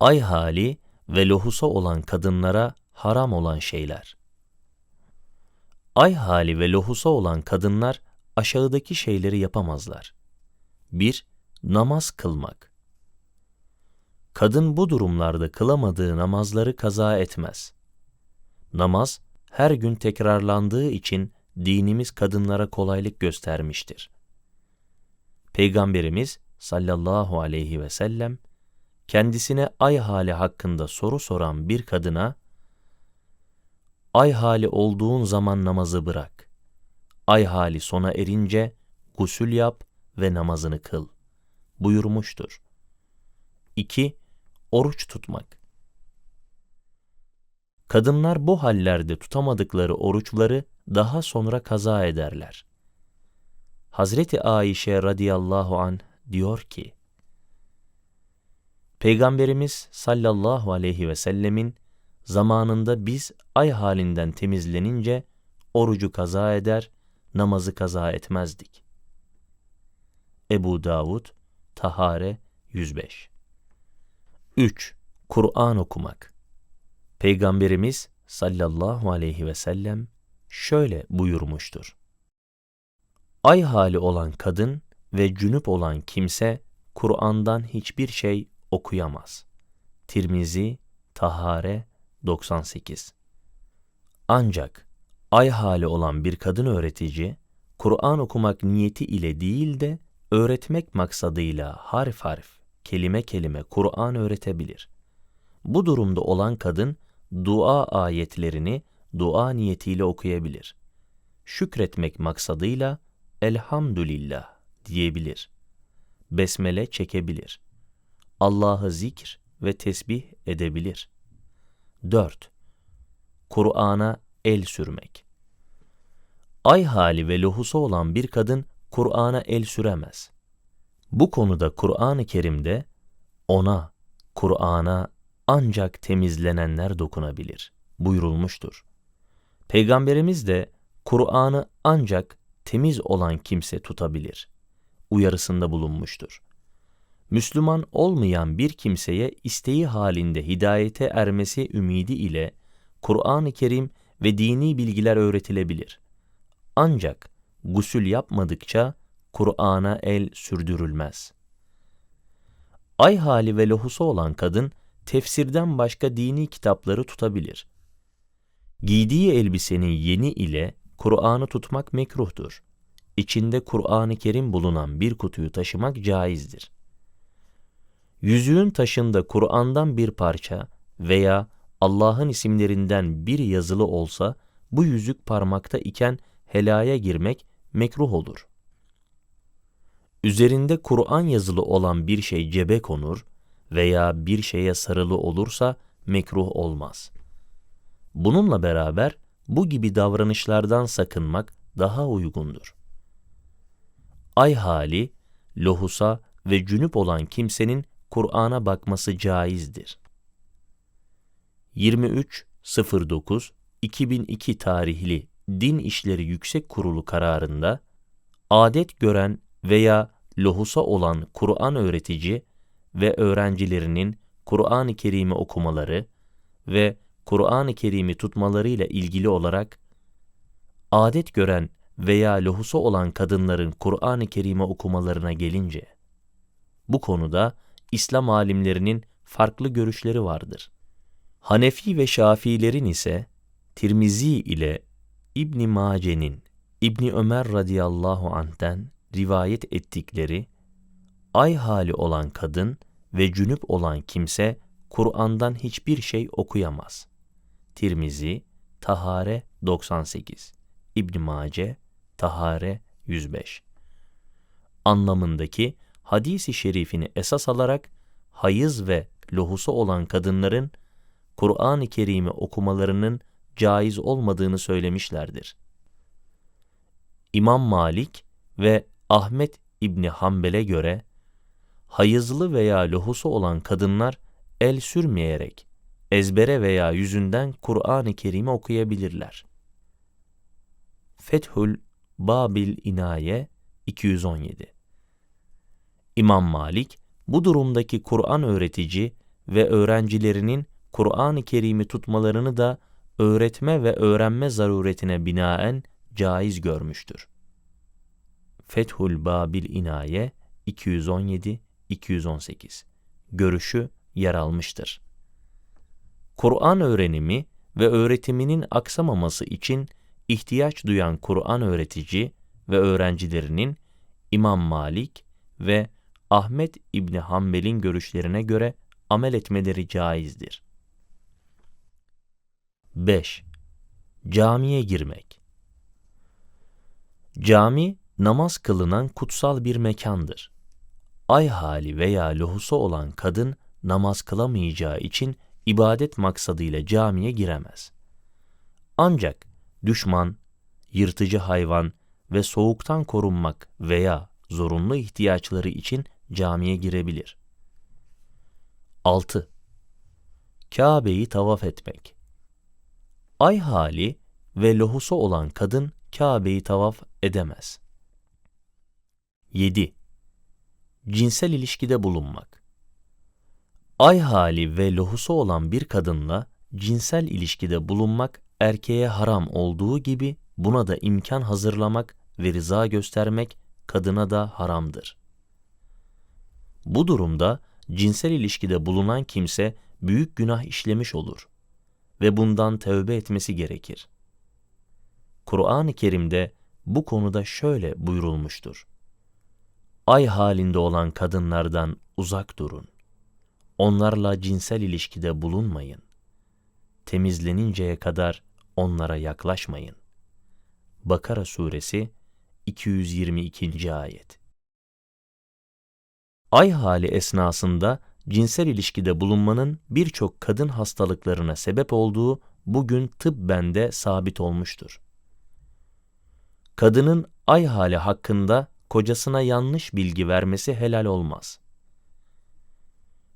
Ay hali ve lohusa olan kadınlara haram olan şeyler. Ay hali ve lohusa olan kadınlar aşağıdaki şeyleri yapamazlar. 1. Namaz kılmak. Kadın bu durumlarda kılamadığı namazları kaza etmez. Namaz her gün tekrarlandığı için dinimiz kadınlara kolaylık göstermiştir. Peygamberimiz sallallahu aleyhi ve sellem kendisine ay hali hakkında soru soran bir kadına ay hali olduğun zaman namazı bırak. Ay hali sona erince gusül yap ve namazını kıl buyurmuştur. 2. Oruç tutmak. Kadınlar bu hallerde tutamadıkları oruçları daha sonra kaza ederler. Hazreti Ayşe radıyallahu an diyor ki, Peygamberimiz sallallahu aleyhi ve sellemin zamanında biz ay halinden temizlenince orucu kaza eder, namazı kaza etmezdik. Ebu Davud, Tahare 105 3. Kur'an okumak Peygamberimiz sallallahu aleyhi ve sellem şöyle buyurmuştur. Ay hali olan kadın ve cünüp olan kimse Kur'an'dan hiçbir şey okuyamaz. Tirmizi, Tahare 98 Ancak ay hali olan bir kadın öğretici, Kur'an okumak niyeti ile değil de öğretmek maksadıyla harf harf, kelime kelime Kur'an öğretebilir. Bu durumda olan kadın, dua ayetlerini dua niyetiyle okuyabilir. Şükretmek maksadıyla elhamdülillah diyebilir. Besmele çekebilir. Allah'ı zikr ve tesbih edebilir. 4. Kur'an'a el sürmek. Ay hali ve lohusu olan bir kadın Kur'an'a el süremez. Bu konuda Kur'an-ı Kerim'de ona, Kur'an'a ancak temizlenenler dokunabilir buyurulmuştur. Peygamberimiz de Kur'an'ı ancak temiz olan kimse tutabilir uyarısında bulunmuştur. Müslüman olmayan bir kimseye isteği halinde hidayete ermesi ümidi ile Kur'an-ı Kerim ve dini bilgiler öğretilebilir. Ancak gusül yapmadıkça Kur'an'a el sürdürülmez. Ay hali ve lohusu olan kadın tefsirden başka dini kitapları tutabilir. Giydiği elbisenin yeni ile Kur'an'ı tutmak mekruhtur. İçinde Kur'an-ı Kerim bulunan bir kutuyu taşımak caizdir. Yüzüğün taşında Kur'an'dan bir parça veya Allah'ın isimlerinden bir yazılı olsa bu yüzük parmakta iken helaya girmek mekruh olur. Üzerinde Kur'an yazılı olan bir şey cebe konur veya bir şeye sarılı olursa mekruh olmaz. Bununla beraber bu gibi davranışlardan sakınmak daha uygundur. Ay hali, lohusa ve cünüp olan kimsenin Kur'an'a bakması caizdir. 23.09.2002 tarihli Din İşleri Yüksek Kurulu kararında adet gören veya lohusa olan Kur'an öğretici ve öğrencilerinin Kur'an-ı Kerim'i okumaları ve Kur'an-ı Kerim'i tutmalarıyla ilgili olarak adet gören veya lohusa olan kadınların Kur'an-ı Kerim'i okumalarına gelince bu konuda İslam alimlerinin farklı görüşleri vardır. Hanefi ve Şafiilerin ise Tirmizi ile İbn Mace'nin İbni Ömer radıyallahu anh'ten rivayet ettikleri ay hali olan kadın ve cünüp olan kimse Kur'an'dan hiçbir şey okuyamaz. Tirmizi, Tahare 98, İbn Mace, Tahare 105. Anlamındaki hadisi şerifini esas alarak hayız ve lohusu olan kadınların Kur'an-ı Kerim'i okumalarının caiz olmadığını söylemişlerdir. İmam Malik ve Ahmet İbni Hanbel'e göre hayızlı veya lohusu olan kadınlar el sürmeyerek ezbere veya yüzünden Kur'an-ı Kerim'i okuyabilirler. Fethül Babil İnaye 217 İmam Malik bu durumdaki Kur'an öğretici ve öğrencilerinin Kur'an-ı Kerim'i tutmalarını da öğretme ve öğrenme zaruretine binaen caiz görmüştür. Fethul Babil İnaye 217-218 Görüşü yer almıştır. Kur'an öğrenimi ve öğretiminin aksamaması için ihtiyaç duyan Kur'an öğretici ve öğrencilerinin İmam Malik ve Ahmet İbni Hanbel'in görüşlerine göre amel etmeleri caizdir. 5. Camiye girmek Cami, namaz kılınan kutsal bir mekandır. Ay hali veya lohusu olan kadın namaz kılamayacağı için ibadet maksadıyla camiye giremez. Ancak düşman, yırtıcı hayvan ve soğuktan korunmak veya zorunlu ihtiyaçları için camiye girebilir. 6. Kabe'yi tavaf etmek Ay hali ve lohusu olan kadın Kabe'yi tavaf edemez. 7. Cinsel ilişkide bulunmak Ay hali ve lohusu olan bir kadınla cinsel ilişkide bulunmak erkeğe haram olduğu gibi buna da imkan hazırlamak ve rıza göstermek kadına da haramdır. Bu durumda cinsel ilişkide bulunan kimse büyük günah işlemiş olur ve bundan tövbe etmesi gerekir. Kur'an-ı Kerim'de bu konuda şöyle buyurulmuştur. Ay halinde olan kadınlardan uzak durun. Onlarla cinsel ilişkide bulunmayın. Temizleninceye kadar onlara yaklaşmayın. Bakara Suresi 222. Ayet Ay hali esnasında cinsel ilişkide bulunmanın birçok kadın hastalıklarına sebep olduğu bugün tıbben de sabit olmuştur. Kadının ay hali hakkında kocasına yanlış bilgi vermesi helal olmaz.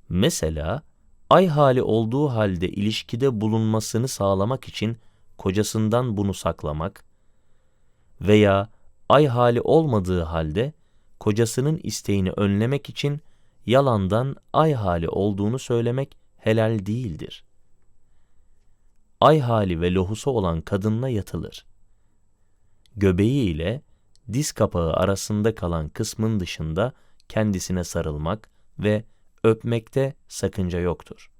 Mesela ay hali olduğu halde ilişkide bulunmasını sağlamak için kocasından bunu saklamak veya ay hali olmadığı halde kocasının isteğini önlemek için yalandan ay hali olduğunu söylemek helal değildir. Ay hali ve lohusu olan kadınla yatılır. Göbeği ile diz kapağı arasında kalan kısmın dışında kendisine sarılmak ve öpmekte sakınca yoktur.